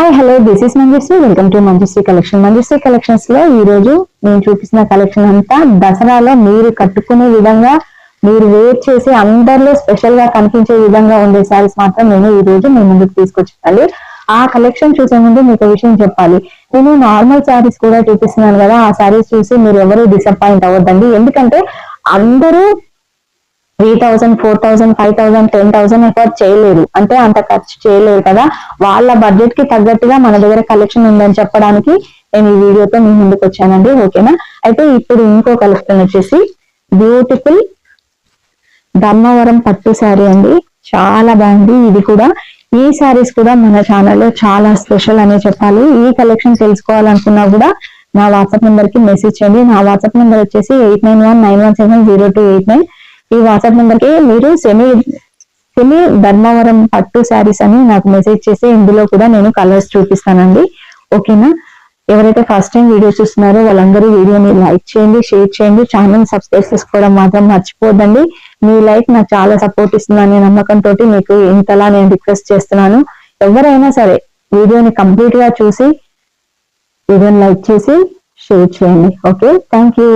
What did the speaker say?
Hi hello this is Manjushree welcome to Manjushree collection Manjushree కలెక్షన్స్లో ఈ రోజు నేను చూపిస్తున్న కలెక్షన్ అంతా దసరాలో మీరు కట్టుకునే విధంగా మీరు వేర్ చేసి అందరిలో స్పెషల్గా కనిపించే విధంగా ఉండే శారీస్ మాత్రం నేను ఈ రోజు మీ ముందుకు తీసుకొచ్చాను ఆ కలెక్షన్ చూసే ముందు మీకు విషయం చెప్పాలి. నేను నార్మల్ శారీస్ కూడా చూపిస్తున్నాను కదా ఆ శారీస్ చూసి మీరు ఎవరు డిసప్పాయింట్ అవ్వద్దండి. ఎందుకంటే అందరూ three thousand four thousand five thousand ten thousand effort చేయలేరు అంటే అంత ఖర్చు చేయలేరు కదా. వాళ్ళ బడ్జెట్కి తగ్గట్టుగా మన దగ్గర కలెక్షన్ ఉందని చెప్పడానికి నేను ఈ వీడియోతో మీ ముందుకు వచ్చానండి. ఓకేనా అయితే ఇప్పుడు ఇంకో కలెక్షన్ వచ్చేసి బ్యూటిఫుల్ ధర్మవరం పట్టు శారీ అండి. చాలా బాగుంది. ఇది కూడా ఈ శారీస్ కూడా మన ఛానల్లో చాలా స్పెషల్ అనే చెప్పాలి. ఈ కలెక్షన్ తెలుసుకోవాలనుకున్నా కూడా నా వాట్సాప్ నెంబర్కి మెసేజ్ చేయండి. నా వాట్సాప్ నెంబర్ వచ్చేసి eight nine one nine one seven zero two eight nine ఈ వాట్సాప్ నెంబర్కి మీరు సెమీ సెమీ ధర్మవరం పట్టు శారీస్ అని నాకు మెసేజ్ చేసి ఇందులో కూడా నేను కలర్స్ చూపిస్తానండి. ఓకేనా ఎవరైతే ఫస్ట్ టైం వీడియో చూస్తున్నారో వాళ్ళందరూ వీడియోని లైక్ చేయండి షేర్ చేయండి. ఛానల్ సబ్స్క్రైబ్ చేసుకోవడం మాత్రం మర్చిపోద్దండి. మీ లైక్ నాకు చాలా సపోర్ట్ ఇస్తుంది అనే నమ్మకంతో మీకు ఇంతలా నేను రిక్వెస్ట్ చేస్తున్నాను. ఎవరైనా సరే వీడియోని కంప్లీట్గా చూసి వీడియోని లైక్ చేసి షేర్ చేయండి. Okay thank you